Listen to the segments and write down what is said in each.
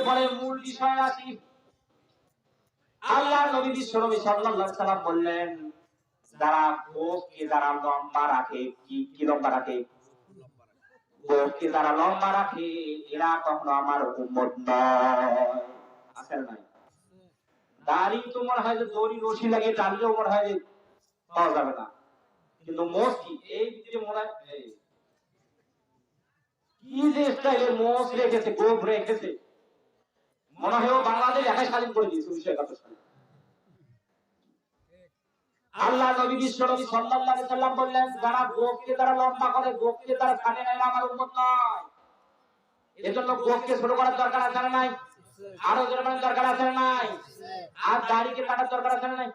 এরপরে মূল বিষয় আসি আল্লাহ নবী সাল্লাল্লাহু সাল্লাম বললেন, যারা গোকে যারা লম্বা রাখে, কি কি লম্বা রাখে? গোকে যারা লম্বা রাখে, এরা কখনো আমার উম্মত নয়। আসেন নাই? দাড়ি তো মনে হয় যে দড়ি রশি মনে হয় যে পাওয়া যাবে না। কিন্তু মোষ কি? এই যে মনে হয় কি যে স্টাইলের মোষ রেখেছে গোপ রেখেছে। মনে হয় বাংলাদেশ একাই স্বাধীন করে দিয়েছে উনিশশো একাত্তর সালে। আল্লাহ নবী বিশ্ব নবী সাল্লাল্লাহু আলাইহি বললেন, যারা গোপকে তারা লম্বা করে, গোপকে তারা কাটে না, আমার উম্মত নয়। এজন্য গোপকে ছোট করার দরকার আছে না নাই? আরও জোরে বলার দরকার আছে না নাই? আর দাড়িকে কাটার দরকার আছে না নাই?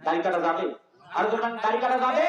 দাড়ি কাটা যাবে? আর যখন দাড়ি কাটা যাবে?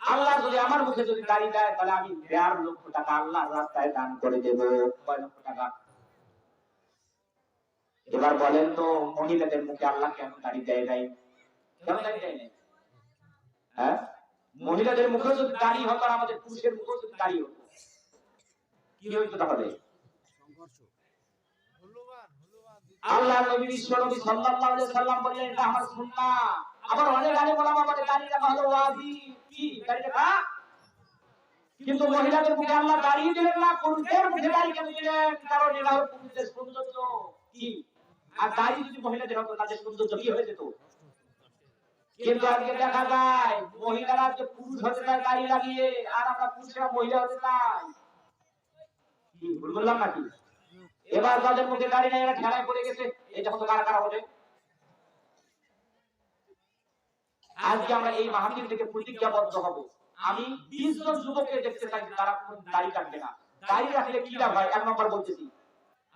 আল্লাহ যদি আমার মুখে যদি দাড়ি দেয়, তাহলে আমি দেড় লক্ষ টাকা আল্লাহ রাস্তায় দান করে দেব। কয় লক্ষ টাকা? এবার বলেন তো, মহিলাদের মুখে আল্লাহ কেন দাড়ি দেয় নাই? কেন দাড়ি দেয় নাই? হ্যাঁ? মহিলাদের মুখে যদি দাড়ি হতো আর আমাদের পুরুষের মুখেও যদি দাড়ি হতো, কি হইতো তাহলে? আল্লাহ নবী বিশ্ব নবী সাল্লাল্লাহু আলাইহি সাল্লাম বললেন, এটা আমার সুন্নাহ। আবার অনেক আলেম ওলামা বলে, দাড়ি রাখা হলো ওয়াজিব কি? দাড়ি কিন্তু মহিলাদের মুখে আল্লাহ দাঁড়িয়ে দিলেন না, পুরুষদের মুখে দাঁড়িয়ে কেন দিলেন? কারণ এরা হলো পুরুষদের সৌন্দর্য। কি? আর দাড়ি যদি মহিলাদের হতো, তাদের সৌন্দর্য কি হয়ে যেত? কিন্তু আজকে দেখা যায়, মহিলারা যে পুরুষ হতে চায়, দাড়ি লাগিয়ে, আর আমরা পুরুষরা মহিলা হতে চাই। ভুল বললাম নাকি? এবার যাদের মুখে দাড়ি নেই ঠেলায় পড়ে গেছে। এটা কত কারা কারা হবে? আজকে আমরা এই মাহফিল থেকে প্রতিজ্ঞাবদ্ধ হব। আমি বিশ জন যুবককে দেখতে চাই, তারা কোন দাড়ি কাটবে না। দাড়ি রাখলে কি লাভ হয়? এক নম্বর বলতেছি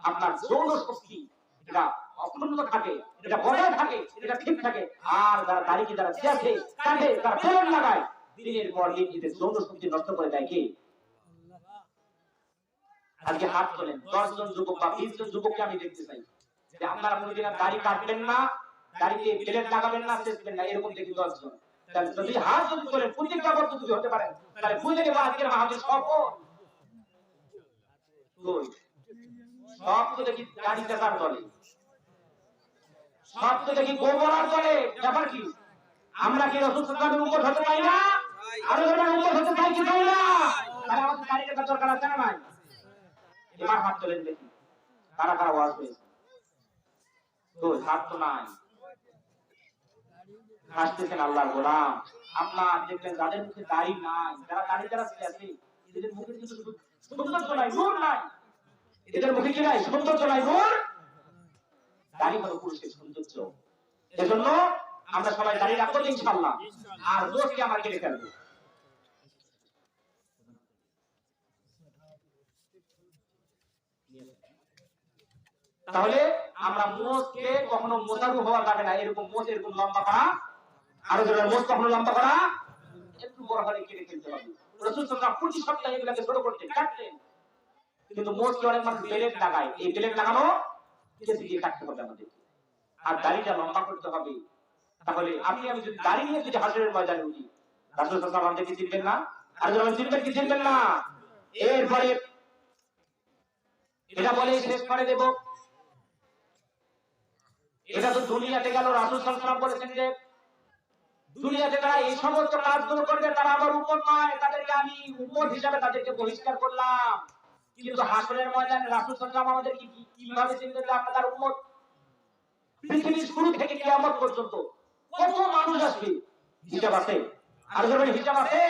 আপনার যৌন শক্তি, এটা অক্ষুণ্ণ থাকে, এটা বজায় থাকে, এটা ঠিক থাকে। আর যারা দাড়িকে যারা চেয়াছে তারা ফেরত লাগায়, দিনের পর দিন যৌন শক্তি নষ্ট করে দেয় কে? আজকে হাত তোলেন। দশ জন যুবক বা বিশ জন যুবককে আমি দেখতে চাই। যে আপনারা কোনোদিন দাড়ি কাটবেন না, দাড়িতে প্লেট লাগাবেন না চেষ্টেন না, এরকম দেখি দশ জন যদি হাত যদি তোলেন যদি হতে পারেন তাহলে বুঝে নেব আজকের সব তো দেখি দলে। সব তো দেখি দলে ব্যাপার কি? আমরা কি রসুল সাল্লামের উপর হতে পাই না? আরও যারা উপর হতে পাই কি না? তাহলে আমাদের দরকার আছে না নাই? এবার হাত তোলেন দেখি। কারা কারা ওয়াজ হয়েছে? তো হাত তো নাই। হাসতেছেন গোলাম। আপনার যাদের মুখে দাড়ি নাই, যারা দাড়ি যারা আছে, এদের মুখে কিন্তু নাই, নূর নাই। এদের মুখে কি নাই? সৌন্দর্য নাই, নূর? দাড়ি হলো পুরুষের সৌন্দর্য। এজন্য আমরা সবাই দাড়ি রাখব তো ইনশাআল্লাহ, আর রোজকে আমার কেটে ফেলব? তাহলে আমরা মোষকে কখনো মোতারু হওয়া যাবে না। এরকম মোষ এরকম লম্বা করা। আরও যারা মোষ কখনো লম্বা করা? একটু বড় হলে কেটে ফেলতে হবে। রসুল প্রতি সপ্তাহে এগুলোকে ছোট করতে কাটতেন কিন্তু মোষকে অনেক মানুষ বেলেট লাগায়। এই বেলেট লাগানো কেটে দিয়ে কাটতে হবে আমাদের। আর দাড়িটা লম্বা করতে হবে। তাহলে আপনি আমি যদি দাড়ি নিয়ে যদি হাসরের ময়দানে উঠি রাসূল ওয়াসাল্লাম আমাদেরকে চিনবেন না? আর যখন চিনবেন কি চিনবেন না? এরপরে এটা বলে শেষ করে দেব। এটা তো দুনিয়াতে গেল, রাসূল আলাইহি বলেছেন যে, দুনিয়াতে তারা এই সমস্ত কাজগুলো করবে, তারা আমার উপর নয়। তাদেরকে আমি উম্মত হিসাবে তাদেরকে বহিষ্কার করলাম। কিন্তু হাসরের ময়দানে রাসূল আমাদেরকে কি কীভাবে উম্মত পৃথিবীর শুরু থেকে পর্যন্ত কত মানুষ আসবে? হিসাব আছে? আর যখন হিসাব আছে?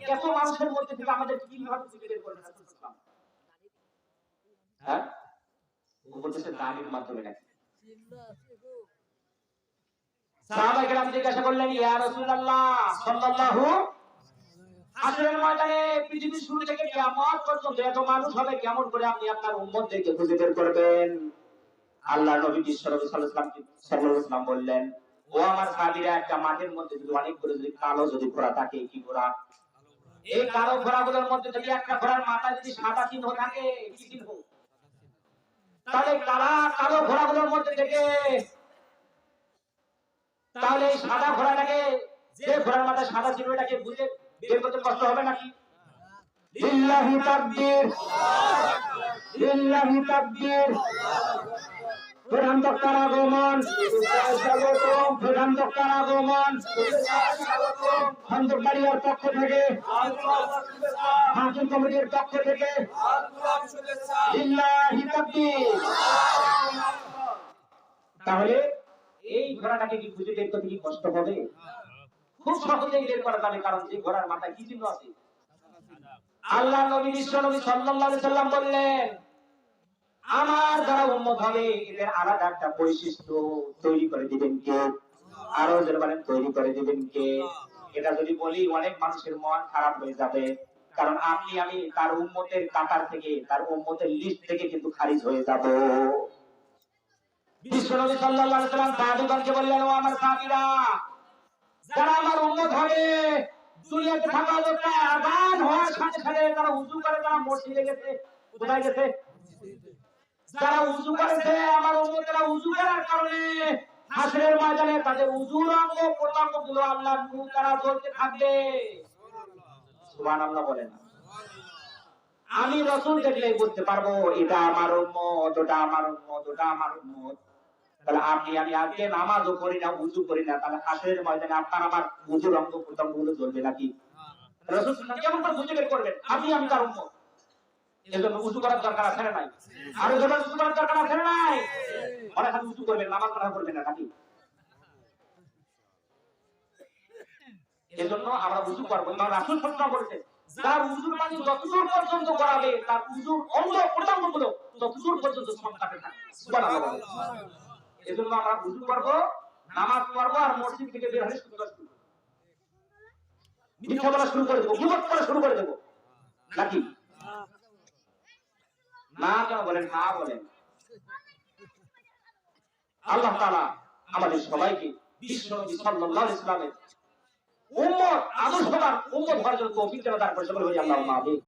এত মানুষের মধ্যে থেকে আমাদের কীভাবে করবেন রাসূল সাল্লাল্লাহু হ্যাঁ? বলতেছে দানের মাধ্যমে নাকি। করে আল্লাহ নবী বললেন, ও আমার সাহাবীরা, একটা মাঠের মধ্যে যদি অনেকগুলো যদি কালো যদি ঘোড়া থাকে, কি ঘোড়া? এই কালো ঘোড়াগুলোর মধ্যে যদি একটা ঘোড়ার মাথায় যদি সাদা চিহ্ন থাকে, কি চিহ্ন? তাহলে কালা কালো ঘোড়াগুলোর মধ্যে থেকে তাহলে সাদা ঘোড়াটাকে যে ঘোড়ার মাথায় সাদা ছিল এটাকে বুঝে বের করতে কষ্ট হবে নাকি? লিল্লাহি তাকবীর লিল্লাহি তাকবীর প্রধান বক্তার আগমন। প্রধান বক্তার আগমন। খন্দকারিয়ার পক্ষ থেকে, হাকিম কমিটির পক্ষ থেকে তাহলে এই ঘোড়াটাকে কি খুঁজে বের করতে কি কষ্ট হবে? খুব সহজেই বের করা যাবে, কারণ যে ঘোড়ার মাথায় কি চিহ্ন আছে? আল্লাহ নবী, বিশ্ব নবী সাল্লাল্লাহু আলাইহি সাল্লাম বললেন আমার যারা উম্মত হবে, এদের আলাদা একটা বৈশিষ্ট্য তৈরি করে দিবেন কে? আরও বলেন, তৈরি করে দিবেন কে? এটা যদি বলি, অনেক মানুষের মন খারাপ হয়ে যাবে। কারণ আপনি, আমি তার উম্মতের কাতার থেকে, তার উম্মতের লিস্ট থেকে কিন্তু খারিজ হয়ে যাব। বিশ্বনবী সাল্লাল্লাহু আলাইহি সাহাবীগণকে বললেন, ও আমার সাহাবীরা, যারা আমার হবে, দুনিয়াতে থাকা আজান হওয়ার সাথে সাথে তারা উজু করে, তারা মসজিদে গেছে। কোথায় গেছে? যারা উজু করেছে, আমার উম্মতেরা উজু করার কারণে হাসরের ময়দানে তাদের উজুর অঙ্গ প্রত্যঙ্গগুলো আল্লাহ নূর তারা জ্বলতে থাকবে। সুবহানাল্লাহ বলেন। আমি রসুল দেখলেই বুঝতে পারব, এটা আমার উম্মত, ওটা আমার উম্মত, ওটা আমার উম্মত। তাহলে আপনি, আমি আজকে নামাজও করি না, উজু করি না, তাহলে হাসরের ময়দানে আপনার আমার উজুর অঙ্গ প্রত্যঙ্গগুলো জ্বলবে নাকি? রসুল কেমন করে বুঝে বের করবেন আপনি আমি তার উম্মত। নামাজ পড়া করবেন না নাকি এজন্য আমরা উজু করব। ইমাম রাসূল সাল্লাল্লাহু বলেছে যার উজুর পানি যতদূর পর্যন্ত গড়াবে তার উজুর অঙ্গ প্রত্যঙ্গগুলো ততদূর পর্যন্ত সব কাটে থাকে এজন্য আমরা উজু করব, নামাজ পড়ব আর মসজিদ থেকে বের হলে শুরু করে দেবো শুরু করে দেবো। নাকি? না কেন বলেন না বলেন। আল্লাহ তালা আমাদের সবাইকে বিশ্ব ওয়াসাল্লামের উম্মত, আদর্শবান উম্মত হওয়ার জন্য করে সকলে বলি আল্লাহুম্মা আমিন।